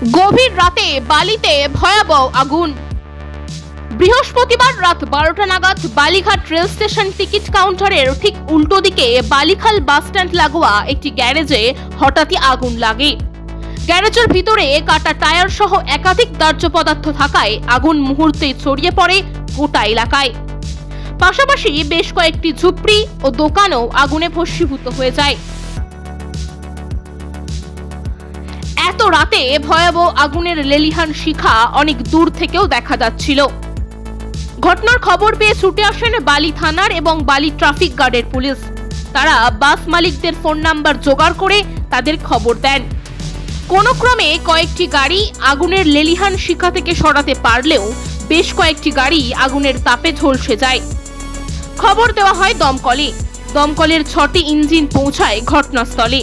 গভীর রাতে বালিতে ভয়াবহ আগুন। বৃহস্পতিবার রাত বারোটা নাগাদ বালিঘাট রেল স্টেশন টিকিট কাউন্টারের ঠিক উল্টো দিকে বালিখাল বাস স্ট্যান্ড লাগোয়া একটি গ্যারেজে হঠাৎই আগুন লাগে। গ্যারেজের ভিতরে কাটা টায়ার সহ একাধিক দাহ্য পদার্থ থাকায় আগুন মুহূর্তেই ছড়িয়ে পড়ে গোটা এলাকায়। পাশাপাশি বেশ কয়েকটি ঝুপড়ি ও দোকানও আগুনে ভস্মীভূত হয়ে যায়। এত রাতে ভয়াবহ আগুনের লেলিহান শিখা অনেক দূর থেকেও দেখা যাচ্ছিল। ঘটনার খবর পেয়ে ছুটে আসেন বালি থানার এবং বালি ট্রাফিক গার্ডের পুলিশ। তারা বাস মালিকদের ফোন নাম্বার জোগাড় করে তাদের খবর দেন। কোনো ক্রমে কয়েকটি গাড়ি আগুনের লেলিহান শিখা থেকে সরাতে পারলেও বেশ কয়েকটি গাড়ি আগুনের তাপে ঝলসে যায়। খবর দেওয়া হয় দমকলে। দমকলের ছটি ইঞ্জিন পৌঁছায় ঘটনাস্থলে।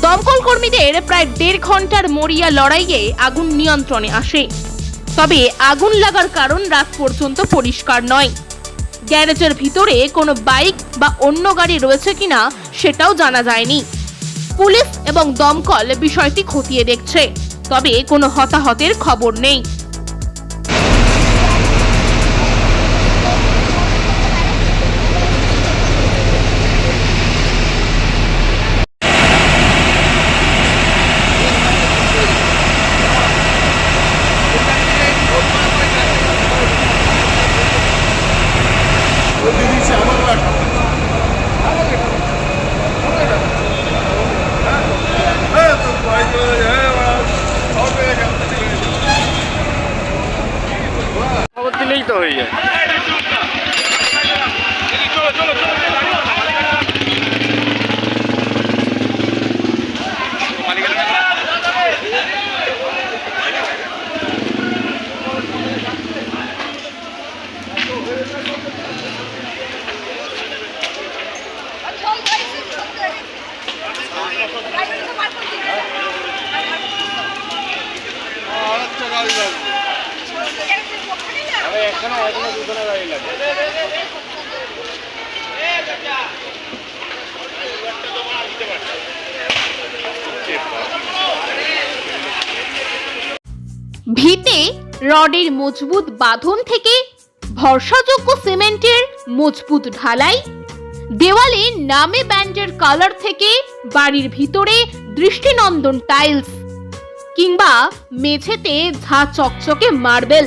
দমকল কর্মীদের প্রায় দেড় ঘণ্টার মরিয়া লড়াইয়ে আগুন নিয়ন্ত্রণে আসে। তবে আগুন লাগার কারণ রাত পর্যন্ত পরিষ্কার নয়। গ্যারেজের ভিতরে কোনো বাইক বা অন্য গাড়ি রয়েছে কিনা সেটাও জানা যায়নি। পুলিশ এবং দমকল বিষয়টি খতিয়ে দেখছে, তবে কোনো হতাহতের খবর নেই। তো হয়ে যায়। এখানে গাড়ি লাগে। ভিতে রডের মজবুত বাঁধন থেকে ভরসাযোগ্য সিমেন্টের মজবুত ঢালাই, দেওয়ালে নামে ব্যান্ডের কালার থেকে বাড়ির ভিতরে দৃষ্টিনন্দন টাইলস, কিংবা মেঝেতে ঝা চকচকে মার্বেল।